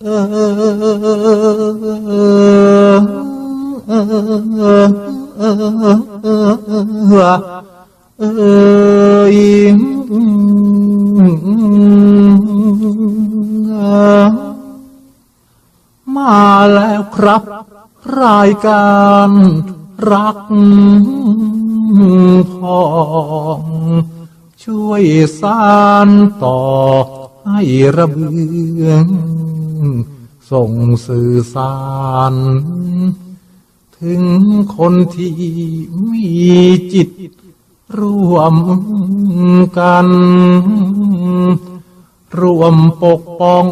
มาแล้วครับ รายการรักพ่อง ช่วยสานต่อ ให้ระเบืองส่งสื่อสาร ถึงคนที่มีจิตร่วมกัน ร่วมปกป้อง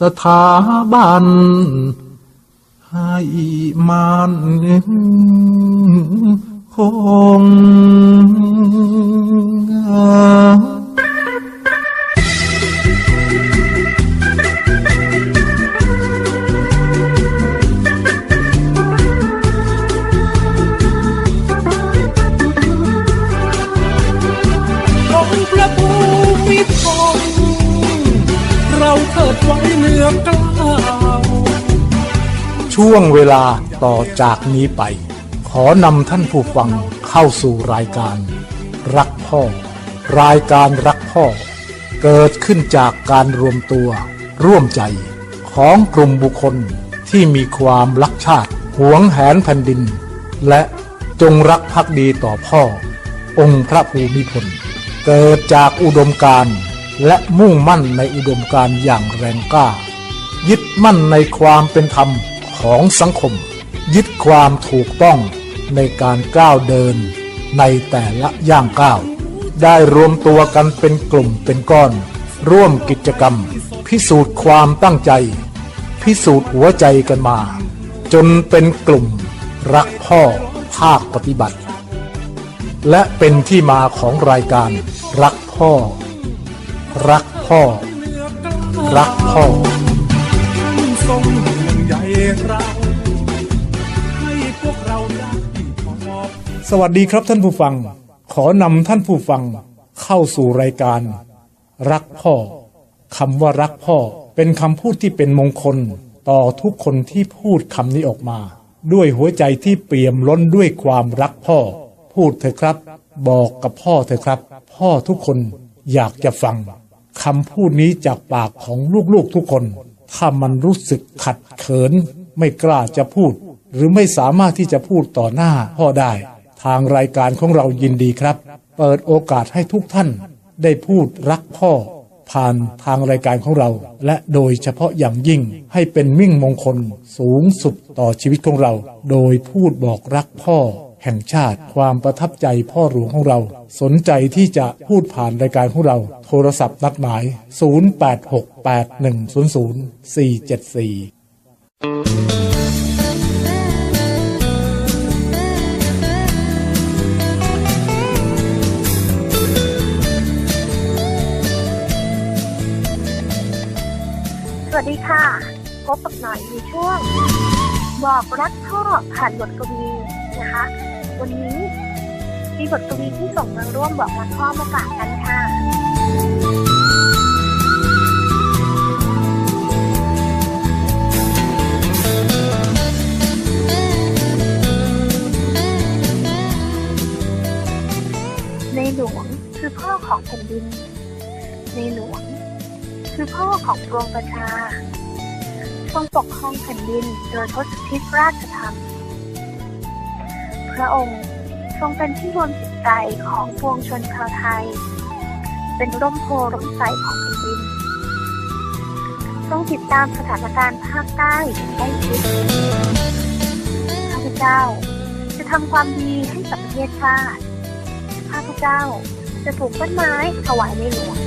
สถาบัน ให้มันคงอง วงเวลาต่อจากนี้ไป ขอนำท่านผู้ฟังเข้าสู่รายการ รักพ่อ รายการรักพ่อ เกิดขึ้นจากการรวมตัว ร่วมใจของกลุ่มบุคคลที่มีความรักชาติ หวงแหนแผ่นดิน และจงรักภักดีต่อพ่อ องค์พระภูมิพล เกิดจากอุดมการณ์และมุ่งมั่นในอุดมการณ์อย่างแรงกล้า ยึดมั่นในความเป็นธรรม ของสังคม ยึดความถูกต้องในการก้าวเดินในแต่ละย่างก้าว ได้รวมตัวกันเป็นกลุ่มเป็นก้อน ร่วมกิจกรรม พิสูจน์ความตั้งใจ พิสูจน์หัวใจกันมา จนเป็นกลุ่ม รักพ่อภาคปฏิบัติ และเป็นที่มาของรายการ รักพ่อ รักพ่อ รักพ่อ ทรงห่วงใยเราให้พวกเราได้สวัสดีครับท่านผู้ฟัง ขอนำท่านผู้ฟังเข้าสู่รายการ รักพ่อคำว่ารักพ่อเป็นคำพูดที่เป็นมงคลต่อทุกคนที่พูดคำนี้ออกมา ด้วยหัวใจที่เปี่ยมล้นด้วยความรักพ่อ พูดเถอะครับ บอกกับพ่อเถอะครับ พ่อทุกคนอยากจะฟังคำพูดนี้จากปากของลูกๆทุกคน ถ้ามันรู้สึกขัดเขิน ไม่กล้าจะพูด หรือไม่สามารถที่จะพูดต่อหน้าพ่อได้ ทางรายการของเรายินดีครับ เปิดโอกาสให้ทุกท่าน ได้พูดรักพ่อ ผ่านทางรายการของเรา และโดยเฉพาะอย่างยิ่งให้เป็นมิ่งมงคลสูงสุดต่อชีวิตของเรา โดยพูดบอกรักพ่อแห่งชาติความประทับใจพ่อหลวงของเรา สนใจที่จะพูดผ่านรายการของเรา โทรศัพท์นัดหมาย 0868100474 สวัสดีค่ะ พบกับหน่อยในช่วง บอกรักพ่อผ่านบทกวีนะคะ วันนี้มีบทกวีที่ส่งมาร่วมบอกรักพ่อมาฝากกันค่ะ ลวงคือพ่อของแผ่นดิน ในหลวง คือพ่อของปวงประชา ทรงปกครองแผ่นดินโดยทศพิธราชธรรม พระองค์ทรงเป็นที่รวมจิตใจของปวงชนชาวไทย เป็นร่มโพร่มใสของแผ่นดินทรงติดตามสถานการณ์ภาคใต้อย่างใกล้ชิดข้าพเจ้า จะทำความดีให้กับประเทศชาติาพเจ้า จะปลูกต้นไม้ถวายในหลวง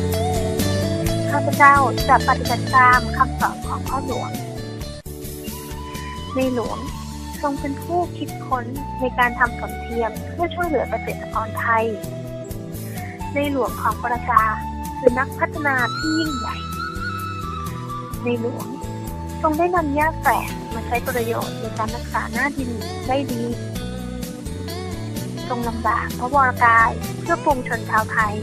ข้าพเจ้าจะปฏิบัติตามคำสอนของพ่อหลวง ในหลวงทรงเป็นผู้คิดค้นในการทำฝนเทียมเพื่อช่วยเหลือเกษตรกรไทย ในหลวงของประชาคือนักพัฒนาที่ยิ่งใหญ่ ในหลวงทรงได้นำหญ้าแฝกมาใช้ประโยชน์ในการรักษาหน้าดินได้ดี ทรงลำบากพระวรกายเพื่อปวงชนชาวไทย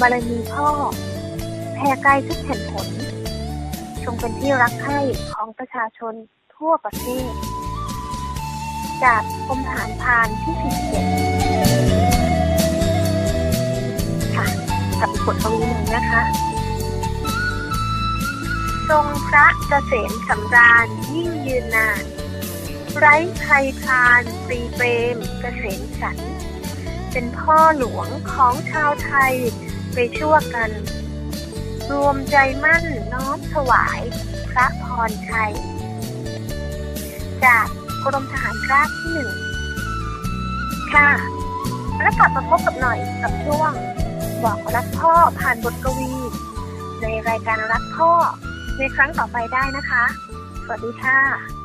บารมีพ่อแผ่ไกลทุกแผ่นผลทรงเป็นที่รักใคร่ของประชาชนทั่วประเทศ จากกรมทหารพานที่17ค่ะกับอีกบทกวีหนึ่งนะคะ ทรงพระเกษมสำราญยิ่งยืนนาน ไร้ใครพานปรีเปรมเกษมสัน เป็นพ่อหลวงของชาวไทยไปชั่วกัน รวมใจมั่นน้อมถวายพระพรชัย จากกรมทหารราบที่หนึ่งค่ะ แล้วกลับมาพบกับหน่อยกับช่วง บอกรักพ่อผ่านบทกวี ในรายการรักพ่อในครั้งต่อไปได้นะคะ สวัสดีค่ะ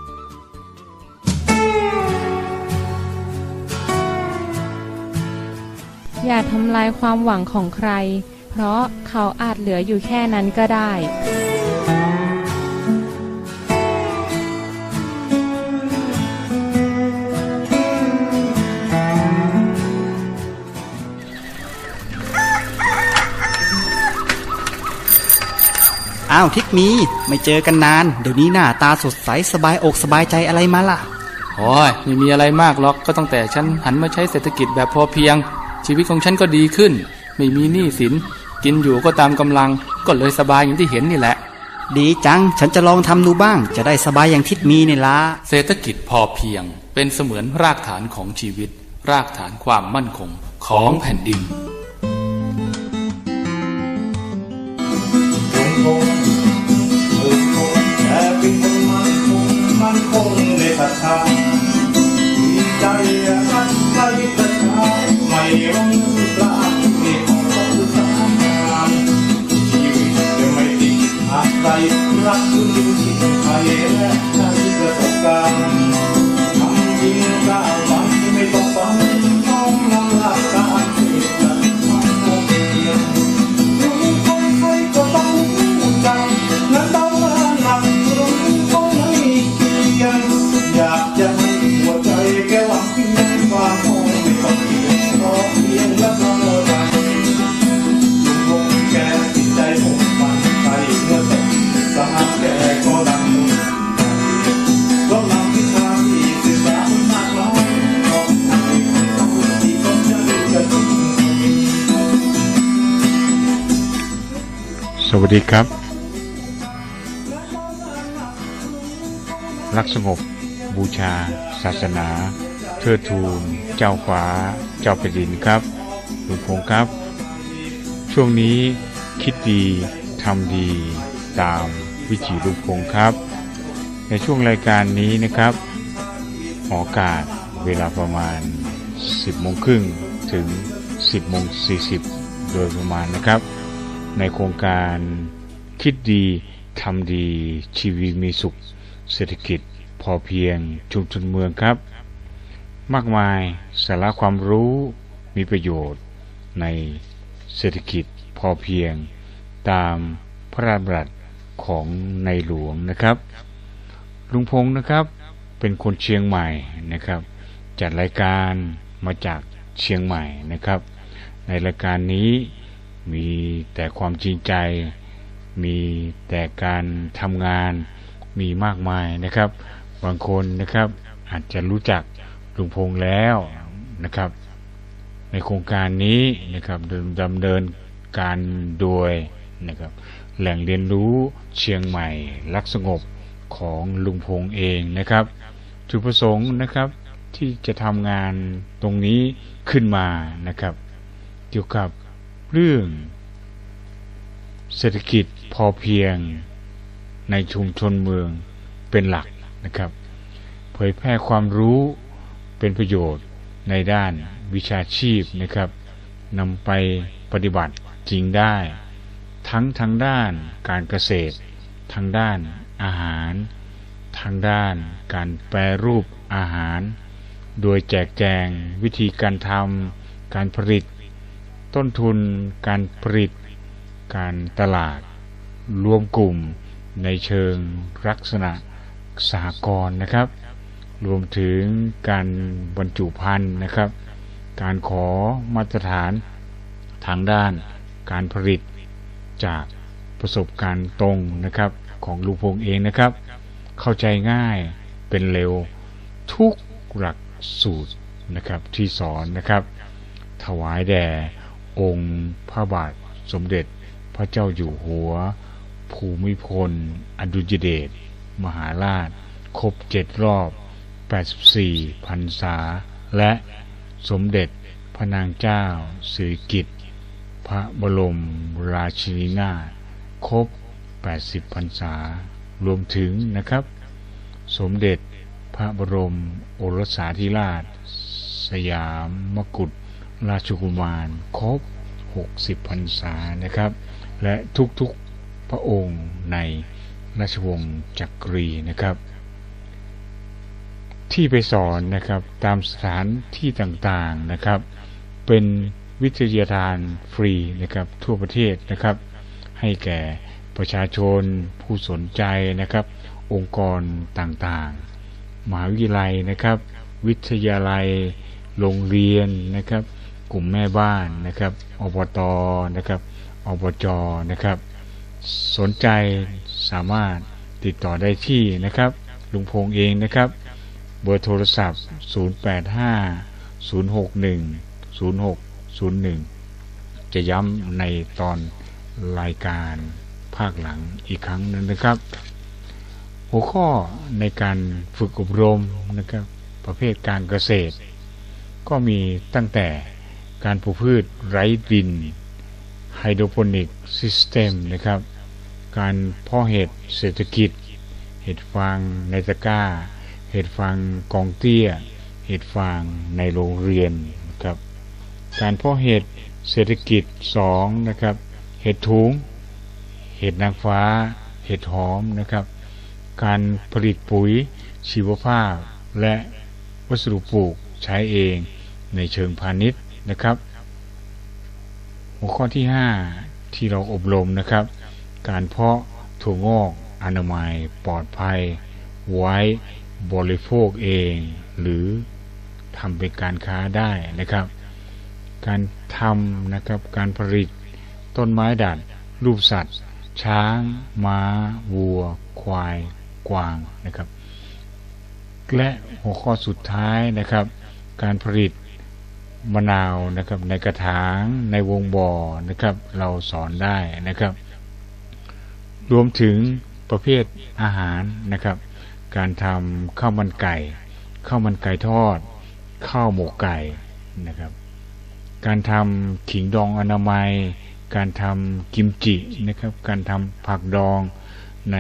อย่าทำลายความหวังของใคร เพราะเขาอาจเหลืออยู่แค่นั้นก็ได้ อ้าวทิกมี ไม่เจอกันนาน เดี๋ยวนี้หน้าตาสดใส สบายอกสบายใจอะไรมาล่ะ โอ้ยไม่มีอะไรมากหรอกก็ตั้งแต่ฉันหันมาใช้เศรษฐกิจแบบพอเพียง ชีวิตของฉันก็ดีขึ้น ไม่มีหนี้สิน กินอยู่ก็ตามกำลัง ก็เลยสบายอย่างที่เห็นนี่แหละ ดีจังฉันจะลองทำดูบ้าง จะได้สบายอย่างทิดมีนี่ละเศรษฐกิจพอเพียง เป็นเสมือนรากฐานของชีวิต รากฐานความมั่นคงของแผ่นดินคงคงคงแต่เป็นคนมันคงมันคงในศรัทธา ไรักสงบ บูชา ศาสนาเทิดทูน เจ้าฟ้า เจ้าแผ่นดินครับลุงพงครับ ช่วงนี้คิดดีทำดีตามวิถีลุงพงครับ ในช่วงรายการนี้นะครับออกอากาศเวลาประมาณ 10โมงครึ่งถึง 10โมง40 โดยประมาณนะครับ ในโครงการคิดดีทำดีชีวิตมีสุข เศรษฐกิจพอเพียงชุมชนเมืองครับ มากมายสาระความรู้มีประโยชน์ในเศรษฐกิจพอเพียงตามพระราชบัญญัติของในหลวงนะครับ ลุงพงศ์นะครับเป็นคนเชียงใหม่นะครับ จัดรายการมาจากเชียงใหม่นะครับ ในรายการนี้มีแต่ความจริงใจ มีแต่การทำงาน มีมากมายนะครับ บางคนนะครับอาจจะรู้จักลุงพงษ์แล้วนะครับ ในโครงการนี้นะครับดำเนินการโดยนะครับแหล่งเรียนรู้เชียงใหม่รักสงบของลุงพงษ์เองนะครับจุดประสงค์นะครับที่จะทำงานตรงนี้ขึ้นมานะครับ เกี่ยวกับเรื่องเศรษฐกิจพอเพียง ในชุมชนเมืองเป็นหลักนะครับ เผยแพร่ความรู้เป็นประโยชน์ในด้านวิชาชีพนะครับนำไปปฏิบัติจริงได้ ทั้งทางด้านการเกษตร ทางด้านอาหาร ทางด้านการแปรรูปอาหาร โดยแจกแจงวิธีการทำการผลิต ต้นทุนการผลิต การตลาด รวมกลุ่ม ในเชิงลักษณะสหกรณ์นะครับ รวมถึงการบรรจุภัณฑ์นะครับ การขอมาตรฐานทางด้านการผลิตจากประสบการณ์ตรงนะครับของลุงพงเองนะครับ เข้าใจง่ายเป็นเร็วทุกหลักสูตรนะครับที่สอนนะครับ ถวายแด่องค์พระบาทสมเด็จพระเจ้าอยู่หัว ภูมิพล อดุลยเดช มหาราช ครบเจ็ดรอบ 84พรรษา และสมเด็จพระนางเจ้าสิริกิติ์พระบรมราชินีนาถครบ 80พรรษา รวมถึงนะครับ สมเด็จพระบรมโอรสาธิราช สยามมกุฎราชกุมาร ครบ 60พรรษานะครับ และทุกๆ พระองค์ในราชวงศ์จักรีนะครับ ที่ไปสอนนะครับตามสถานที่ต่างๆนะครับ เป็นวิทยาทานฟรีนะครับทั่วประเทศนะครับ ให้แก่ประชาชนผู้สนใจนะครับ องค์กรต่างๆมหาวิทยาลัยนะครับ วิทยาลัยโรงเรียนนะครับ กลุ่มแม่บ้านนะครับอบตนะครับอบจนะครับ สนใจสามารถติดต่อได้ที่นะครับ ลุงพงษ์เองนะครับ เบอร์โทรศัพท์ 085 061 0601 จะย้ำในตอนรายการภาคหลังอีกครั้งหนึงนะครับ หัวข้อในการฝึกอบรมนะครับ ประเภทการเกษตร ก็มีตั้งแต่การปลูกพืชไร้ดิน ไฮโดรโปนิกซิสเต็มนะครับ การเพาะเห็ดเศรษฐกิจ เห็ดฟางในตะกร้า เห็ดฟางกองเตี้ย เห็ดฟางในโรงเรียนนะครับ การเพาะเห็ดเศรษฐกิจ2นะครับ เห็ดถุง เห็ดนางฟ้า เห็ดหอมนะครับ การผลิตปุ๋ยชีวภาพ และวัสดุปลูกใช้เองในเชิงพาณิชย์นะครับ หัวข้อที่ 5 ที่เราอบรมนะครับ การเพาะถั่วงอกอนามัยปลอดภัย ไว้บริโภคเอง หรือทำเป็นการค้าได้นะครับ การทำนะครับการผลิต ต้นไม้ดัดรูปสัตว์ ช้าง ม้า วัว ควาย กวางนะครับ และหัวข้อสุดท้ายนะครับ การผลิต มะนาวนะครับในกระถางในวงบ่อนะครับ เราสอนได้นะครับ รวมถึงประเภทอาหารนะครับ การทำข้าวมันไก่ข้าวมันไก่ทอดข้าวหมกไก่นะครับ การทำขิงดองอนามัย การทำกิมจินะครับ การทำผักดองใน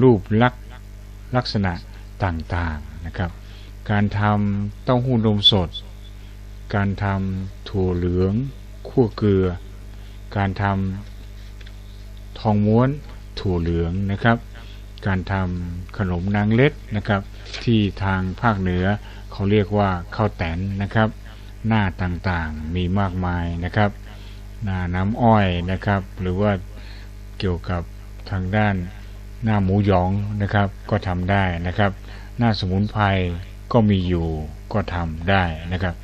รูปลักษณ์ลักษณะต่างๆนะครับ การทำเต้าหู้นมสด การทำถั่วเหลืองคั่วเกลือ การทำทองม้วนถั่วเหลืองนะครับ การทำขนมนางเล็ดนะครับ ที่ทางภาคเหนือเขาเรียกว่าข้าวแตนนะครับ หน้าต่างๆมีมากมายนะครับหน้าน้ำอ้อยนะครับ หรือว่าเกี่ยวกับทางด้านหน้าหมูหยองนะครับ ก็ทำได้นะครับ หน้าสมุนไพรก็มีอยู่ก็ทำได้นะครับ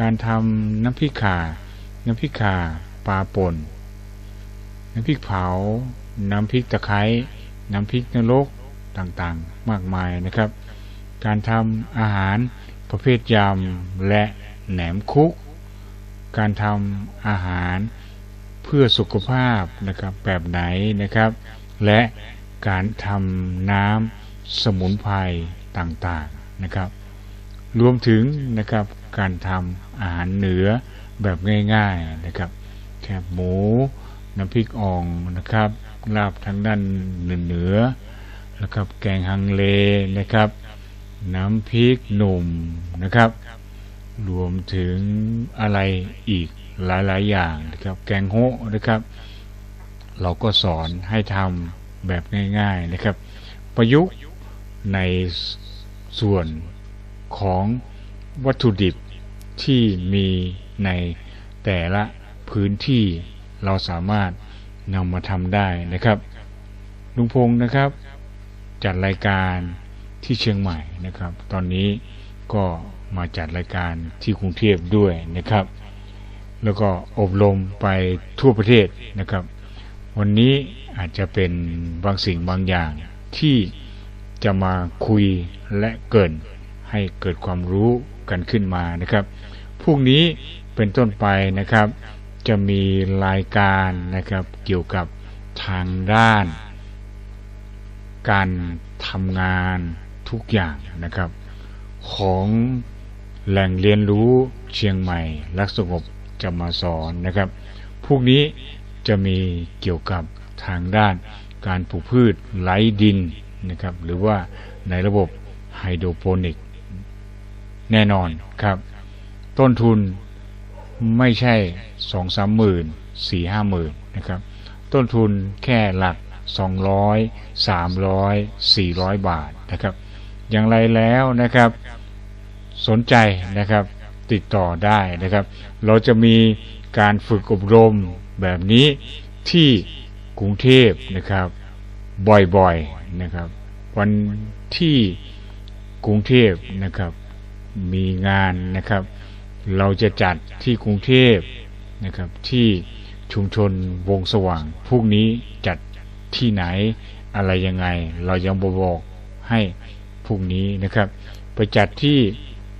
การทำน้ำพริกข่า น้ำพริกข่าปลาป่น น้ำพริกเผา น้ำพริกตะไคร้ น้ำพริกนรกต่างๆ มากมายนะครับ การทำอาหารประเภทยำและแหนมคุก การทำอาหารเพื่อสุขภาพนะครับแบบไหนนะครับ และการทำน้ำสมุนไพรต่างๆนะครับ รวมถึงนะครับ การทำอาหารเหนือแบบง่ายๆนะครับ แคบหมู น้ำพริกอ่องนะครับ ลาบทางด้านเหนือๆนะครับแกงฮังเลนะครับ น้ำพริกหนุ่มนะครับ รวมถึงอะไรอีกหลายๆอย่างนะครับ แกงโฮะนะครับ เราก็สอนให้ทำแบบง่ายๆนะครับ ประยุกต์ในส่วนของวัตถุดิบ ที่มีในแต่ละพื้นที่เราสามารถนำมาทำได้นะครับ ลุงพงศ์นะครับ จัดรายการที่เชียงใหม่นะครับ ตอนนี้ก็มาจัดรายการที่กรุงเทพด้วยนะครับ แล้วก็อบรมไปทั่วประเทศนะครับ วันนี้อาจจะเป็นบางสิ่งบางอย่างที่จะมาคุยและเกินให้เกิดความรู้ กันขึ้นมานะครับพรุ่งนี้เป็นต้นไปนะครับ จะมีรายการนะครับเกี่ยวกับทางด้าน การทำงานทุกอย่างนะครับ ของแหล่งเรียนรู้เชียงใหม่รักสงบจะมาสอนนะครับพวกนี้จะมีเกี่ยวกับทางด้านการปลูกพืชไร้ดินนะครับ หรือว่าในระบบไฮโดรโปนิก แน่นอนครับ ต้นทุนไม่ใช่สองสามหมื่นสี่ห้าหมื่นนะครับ ต้นทุนแค่หลัก200 300 400บาทนะครับ อย่างไรแล้วนะครับ สนใจนะครับติดต่อได้นะครับ เราจะมีการฝึกอบรมแบบนี้ที่กรุงเทพนะครับบ่อยๆนะครับ วันที่กรุงเทพนะครับ มีงานนะครับ เราจะจัดที่กรุงเทพนะครับ ที่ชุมชนวงสว่างพรุ่งนี้จัดที่ไหนอะไรยังไง เรายังบบอกให้พรุ่งนี้นะครับ ไปจัดที่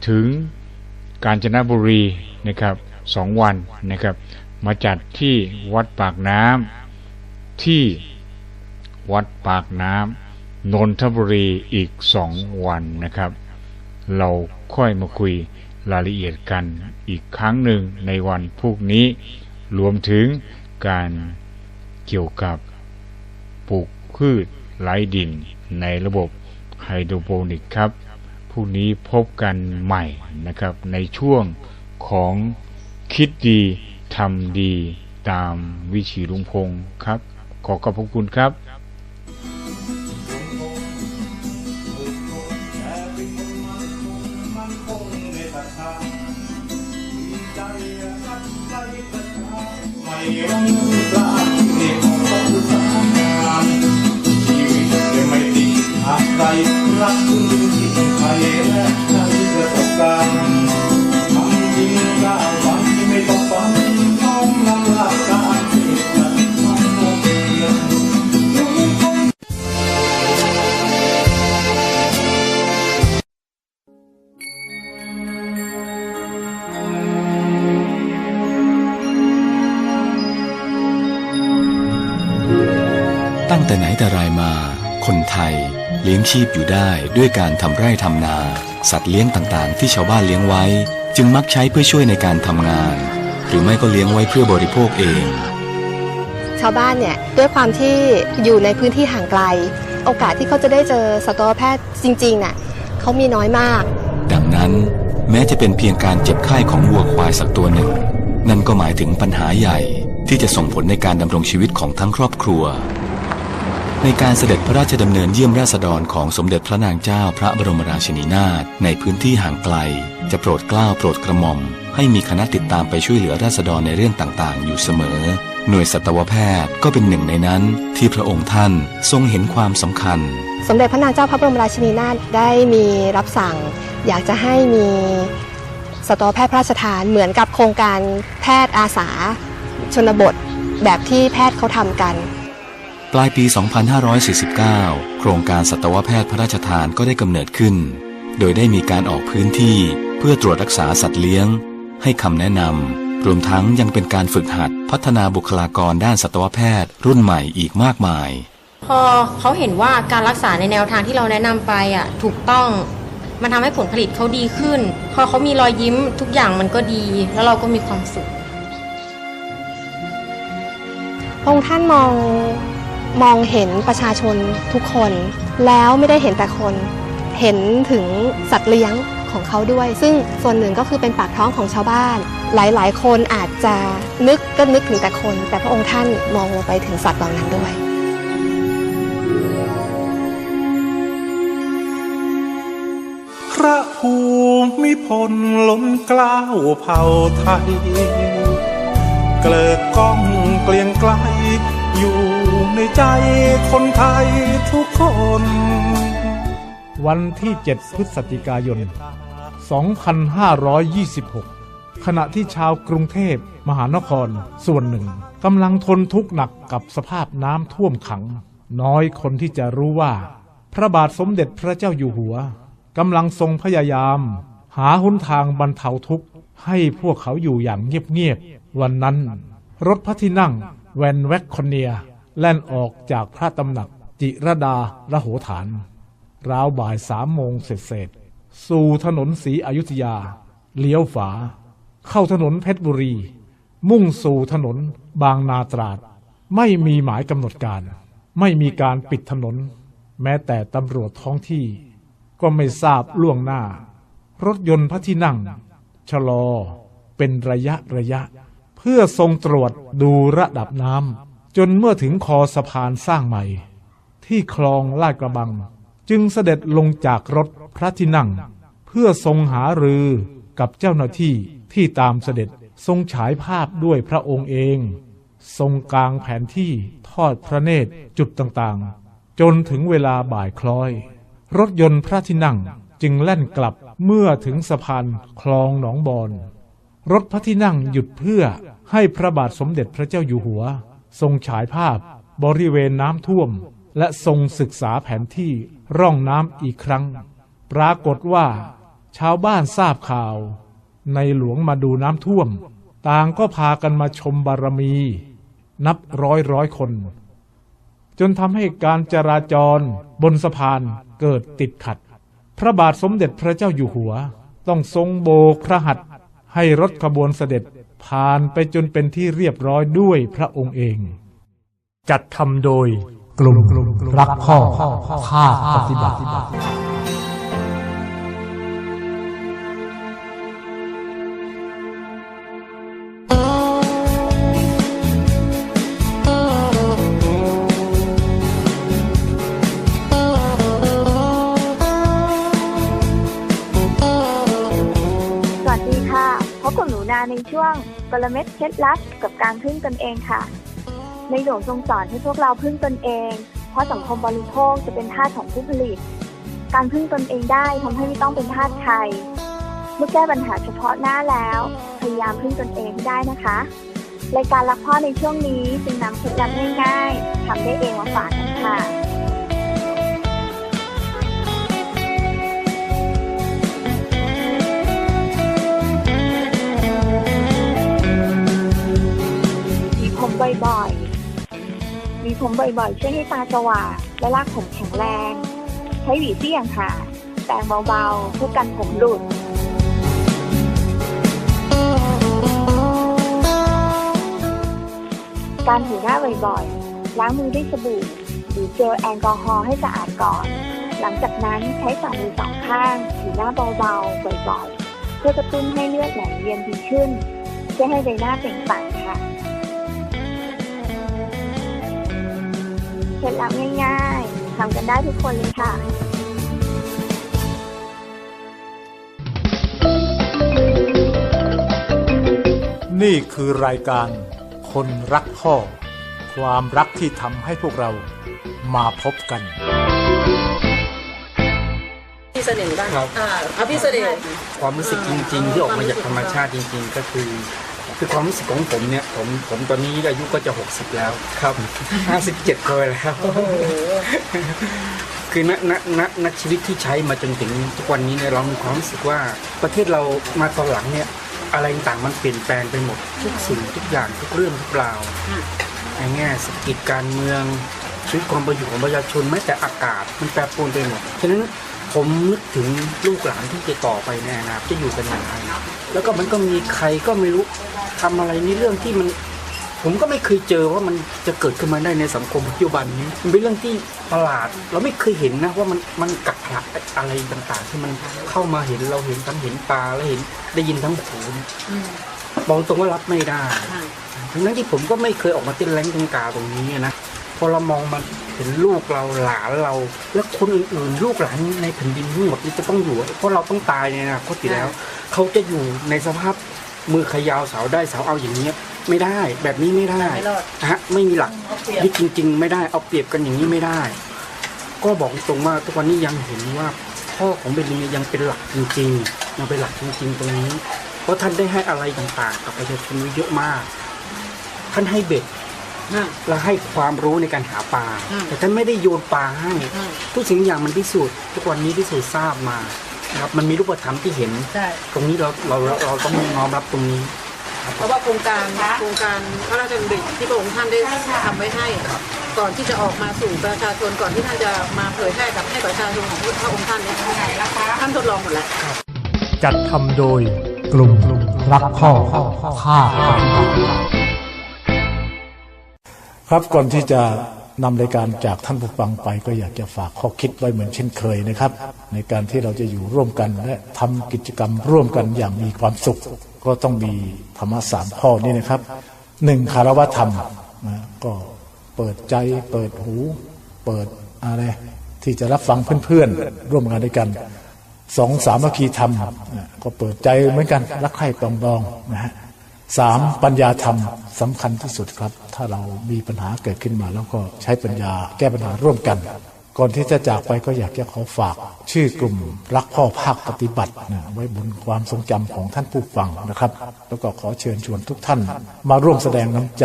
ถึงกาญจนบุรีนะครับสองวันนะครับ มาจัดที่วัดปากน้ำที่วัดปากน้ำนนทบุรีอีกสองวันนะครับ เราค่อยมาคุยรายละเอียดกันอีกครั้งหนึ่งในวันพรุ่งนี้ รวมถึงการเกี่ยวกับปลูกพืชไร้ดินในระบบไฮโดรโปนิกครับพรุ่งนี้พบกันใหม่นะครับในช่วงของคิดดีทำดีตามวิชีลุงพงศ์ครับ ขอขอบพระคุณครับ รักคุณที่ใครและ ชีพอยู่ได้ด้วยการทำไร่ทำนา สัตว์เลี้ยงต่างๆ ที่ชาวบ้านเลี้ยงไว้ จึงมักใช้เพื่อช่วยในการทำงาน หรือไม่ก็เลี้ยงไว้เพื่อบริโภคเอง ชาวบ้านเนี่ยด้วยความที่อยู่ในพื้นที่ห่างไกล โอกาสที่เขาจะได้เจอสัตวแพทย์จริงๆน่ะเขามีน้อยมาก ดังนั้นแม้จะเป็นเพียงการเจ็บไข้ของวัวควายสักตัวหนึ่ง นั่นก็หมายถึงปัญหาใหญ่ที่จะส่งผลในการดำรงชีวิตของทั้งครอบครัว ในการเสด็จพระราชดำเนินเยี่ยมราษฎรของสมเด็จพระนางเจ้าพระบรมราชินีนาถในพื้นที่ห่างไกล จะโปรดเกล้าโปรดกระหม่อม ให้มีคณะติดตามไปช่วยเหลือราษฎรในเรื่องต่างๆ อยู่เสมอ หน่วยสัตวแพทย์ก็เป็นหนึ่งในนั้น ที่พระองค์ท่านทรงเห็นความสำคัญ สมเด็จพระนางเจ้าพระบรมราชินีนาถได้มีรับสั่ง อยากจะให้มีสัตวแพทย์พระราชทานเหมือนกับโครงการแพทย์อาสา ชนบทแบบที่แพทย์เขาทำกัน ปลายปี 2549 โครงการสัตวแพทย์พระราชทานก็ได้กำเนิดขึ้น โดยได้มีการออกพื้นที่เพื่อตรวจรักษาสัตว์เลี้ยง ให้คำแนะนำ รวมทั้งยังเป็นการฝึกหัดพัฒนาบุคลากรด้านสัตวแพทย์รุ่นใหม่อีกมากมาย พอเขาเห็นว่าการรักษาในแนวทางที่เราแนะนำไปอะถูกต้องมันทำให้ผลผลิตเขาดีขึ้น พอเขามีรอยยิ้มทุกอย่างมันก็ดี แล้วเราก็มีความสุขพระองค์ท่านมอง มองเห็นประชาชนทุกคน แล้วไม่ได้เห็นแต่คน เห็นถึงสัตว์เลี้ยงของเขาด้วย ซึ่งส่วนหนึ่งก็คือเป็นปากท้องของชาวบ้าน หลายๆ คนอาจจะนึกก็นึกถึงแต่คน แต่พระองค์ท่านมองลงไปถึงสัตว์เหล่านั้นด้วยพระภูมิพลล้นกล้าวเผ่าไทย เกลิกก้องเกลียงไกลอยู่ ในใจคนไทยทุกคน วันที่ 7 พฤศจิกายน 2526 ขณะที่ชาวกรุงเทพมหานครส่วนหนึ่งกำลังทนทุกข์หนักกับสภาพน้ำท่วมขัง น้อยคนที่จะรู้ว่า พระบาทสมเด็จพระเจ้าอยู่หัวกำลังทรงพยายาม หาหนทางบรรเทาทุกข์ให้พวกเขาอยู่อย่างเงียบๆวันนั้น รถพระที่นั่งแวนแวคคอนเนีย แล่นออกจากพระตำหนักจิรดาระโหฐาน ราวบ่ายสามโมงเสร็จๆสู่ถนนศรีอยุธยา เลี้ยวฝา เข้าถนนเพชรบุรี มุ่งสู่ถนนบางนาตราด ไม่มีหมายกำหนดการ ไม่มีการปิดถนน แม้แต่ตำรวจท้องที่ ก็ไม่ทราบล่วงหน้า รถยนต์พระที่นั่ง ชะลอเป็นระยะระยะ เพื่อทรงตรวจดูระดับน้ำ จนเมื่อถึงคอสะพานสร้างใหม่ ที่คลองลาดกระบัง จึงเสด็จลงจากรถพระที่นั่ง เพื่อทรงหารือกับเจ้าหน้าที่ที่ตามเสด็จทรงฉายภาพด้วยพระองค์เอง ทรงกลางแผนที่ทอดพระเนตรจุดต่างๆ จนถึงเวลาบ่ายคล้อย รถยนต์พระที่นั่งจึงแล่นกลับเมื่อถึงสะพานคลองหนองบอนรถพระที่นั่งหยุดเพื่อให้พระบาทสมเด็จพระเจ้าอยู่หัว ทรงฉายภาพบริเวณน้ำท่วม และทรงศึกษาแผนที่ร่องน้ำอีกครั้ง ปรากฏว่า ชาวบ้านทราบข่าว ในหลวงมาดูน้ำท่วม ต่างก็พากันมาชมบารมี นับร้อยร้อยคน จนทำให้การจราจรบนสะพานเกิดติดขัด พระบาทสมเด็จพระเจ้าอยู่หัว ต้องทรงโบกพระหัตถ์ให้รถขบวนเสด็จ ผ่านไปจนเป็นที่เรียบร้อยด้วยพระองค์เอง จัดทำโดยกลุ่มรักพ่อภาคปฏิบัติ ช่วงกลเม็ดเคล็ดลับกับการพึ่งตนเองค่ะ ในหลวงทรงสอนให้พวกเราพึ่งตนเอง เพราะสังคมบริโภคจะเป็นทาสของผู้ผลิต การพึ่งตนเองได้ทำให้ไม่ต้องเป็นทาสใครเมื่อแก้ปัญหาเฉพาะหน้าแล้ว พยายามพึ่งตนเองได้นะคะ รายการรักพ่อในช่วงนี้จึงนำเคล็ดลับง่ายๆทำได้เองมาฝากกันค่ะ บ่อยๆ หวีผมบ่อยๆ ช่วยให้ตาสว่างและรากผมแข็งแรง ใช้หวีเสี่ยงค่ะ แต่งเบาๆเพื่อกันผมหลุด การถูหน้าบ่อยๆ ล้างมือด้วยสบู่หรือเจลแอลกอฮอล์ให้สะอาดก่อน หลังจากนั้นใช้ฝ่ามือสองข้างถูหน้าเบาๆ บ่อยๆ เพื่อกระตุ้นให้เลือดไหลเวียนดีขึ้นช่วยให้ใบหน้าเปล่งปลั่งค่ะ ล็ดลับง่ายๆทำกันได้ทุกคนเลยค่ะ นี่คือรายการ คนรักพ่อ ความรักที่ทำให้พวกเรามาพบกัน พี่เสน่ห์บ้างครับ อ่าเอาพี่เสน่ห์ความรู้สึกจริง ๆ ที่ออกมาจากธรรมชาติจริง ๆ ก็คือ คือความรู้สึกของผมเนี่ย ผมผมตอนนี้อายุก็จะ60แล้วครับ57เลยแล้วคือณณณณชีวิตที่ใช้มาจนถึงทุกวันนี้เนี่ยเรามีความรู้สึกว่าประเทศเรามาตอนหลังเนี่ย อะไรต่างๆมันเปลี่ยนแปลงไปหมดทุกสิ่งทุกอย่างทุกเรื่องทุกราวในแง่เศรษฐกิจการเมืองชีวิตความเป็นอยู่ของประชาชนแม้แต่อากาศมันแปรปรวนไปหมดฉะนั้นผมนึกถึงลูกหลานที่จะต่อไปในอนาคตจะอยู่กันอย่างไรแล้วก็มันก็มีใครก็ไม่รู้ ทำอะไรในเรื่องที่มัน ผมก็ไม่เคยเจอว่ามันจะเกิดขึ้นมาได้ในสังคมปัจจุบันนี้มันเป็นเรื่องที่ประหลาด เราไม่เคยเห็นนะว่ามันมันกักขะอะไรต่างๆ ที่มันเข้ามาเห็นเราเห็นทั้งเห็นตาและเห็นได้ยินทั้งหูเนี่ยบอกตรงว่ารับไม่ได้ทั้งนั้นที่ผมก็ไม่เคยออกมาเต้นแรงตรงกาตรงนี้นะพอเรามองมันเห็นลูกเราหลานเรา และคนอื่นๆ ลูกหลานในแผ่นดินทั้งหมดนี่จะต้องอยู่เพราะเราต้องตายในอนาคตอยู่แล้ว เขาจะอยู่ในสภาพ มือขยาวเสาได้เสาเอาอย่างเนี้ยไม่ได้แบบนี้ไม่ได้ไม่รอดนะฮะไม่มีหลักเอาเปรียบที่จริง ๆ ไม่ได้เอาเปรียบกันอย่างนี้ไม่ได้ ก็บอกตรงว่าทุกวันนี้ยังเห็นว่าพ่อของเบลลินเนี่ยยังเป็นหลักจริงๆยังเป็นหลักจริงๆตรงนี้ เพราะท่านได้ให้อะไรต่างๆ กับประชาชนไว้เยอะมาก ท่านให้เบ็ดและให้ความรู้ในการหาปลาแต่ท่านไม่ได้โยนปลาให้ ทุกสิ่งทุกอย่างมันพิสูจน์ทุกวันนี้พิสูจน์ทราบมานะ ครับมันมีรูปธรรมที่เห็น ใช่ตรงนี้เราเราเราเราต้องน้อมรับตรงนี้ เพราะว่าโครงการโครงการพระราชดำริที่พระองค์ท่านได้ทำไว้ให้ ก่อนที่จะออกมาสู่ประชาชนก่อนที่ท่านจะมาเผยแพร่กับให้ประชาชนของพระองค์ท่านเนี่ยท่านทดลองหมดแล้ว จัดทำโดยกลุ่มรักพ่อภาคครับก่อนที่จะ นำรายการจากท่านผู้ฟังไปก็อยากจะฝากข้อคิดไว้เหมือนเช่นเคยนะครับ ในการที่เราจะอยู่ร่วมกันและทำกิจกรรมร่วมกันอย่างมีความสุข ก็ต้องมีธรรมะสามข้อนี้นะครับหนึ่งคารวะธรรมนะก็เปิดใจเปิดหู เปิดอะไรที่จะรับฟังเพื่อนๆ ร่วมงานด้วยกันสองสามัคคีธรรมก็เปิดใจเหมือนกันรักใคร่ปรองดองนะฮะสามปัญญาธรรมสำคัญที่สุดครับ ถ้าเรามีปัญหาเกิดขึ้นมาแล้วก็ใช้ปัญญาแก้ปัญหาร่วมกัน ก่อนที่จะจากไปก็อยากจะขอฝาก ชื่อกลุ่มรักพ่อภาคปฏิบัตินะไว้บนความทรงจำของท่านผู้ฟังนะครับ แล้วก็ขอเชิญชวนทุกท่าน มาร่วมแสดงน้ำใจ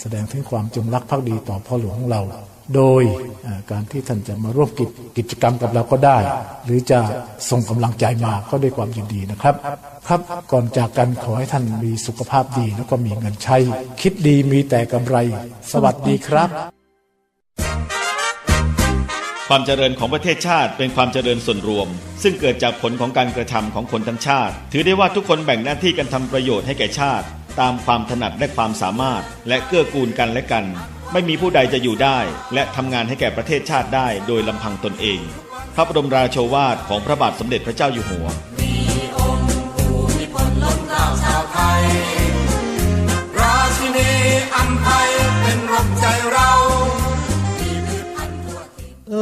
แสดงถึงความจงรักภักดีต่อพ่อหลวงของเรา โดยการที่ท่านจะมาร่วมกิจกิจกรรมกับเราก็ได้ หรือจะส่งกำลังใจมาก็ด้วยความยินดีนะครับ ครับก่อนจากกันขอให้ท่านมีสุขภาพดีแล้วก็มีเงินใช้ คิดดีมีแต่กำไร สวัสดีครับ ความเจริญของประเทศชาติเป็นความเจริญส่วนรวม ซึ่งเกิดจากผลของการกระทำของคนทั้งชาติ ถือได้ว่าทุกคนแบ่งหน้าที่กันทำประโยชน์ให้แก่ชาติ ตามความถนัดและความสามารถ และเกื้อกูลกันและกัน ไม่มีผู้ใดจะอยู่ได้ และทำงานให้แก่ประเทศชาติได้โดยลำพังตนเอง พระบรมราโชวาทของพระบาทสมเด็จพระเจ้าอยู่หัวราชินีอันไทยเป็นรบใจเราเอ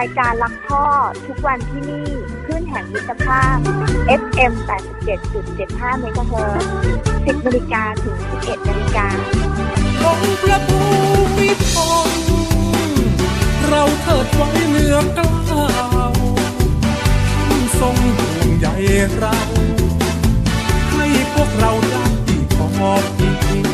รายการรักพ่อทุกวันที่นี่ขึ้นแห่งมิตรภาพ FM 87.75เมกะเฮิร์10นาฬิกาถึง 11นาฬิกาของพระภูมิพลเราเถิดไว้เหนือกล้าวทรงห่วงใยเรา ให้พวกเราได้ที่ขอที่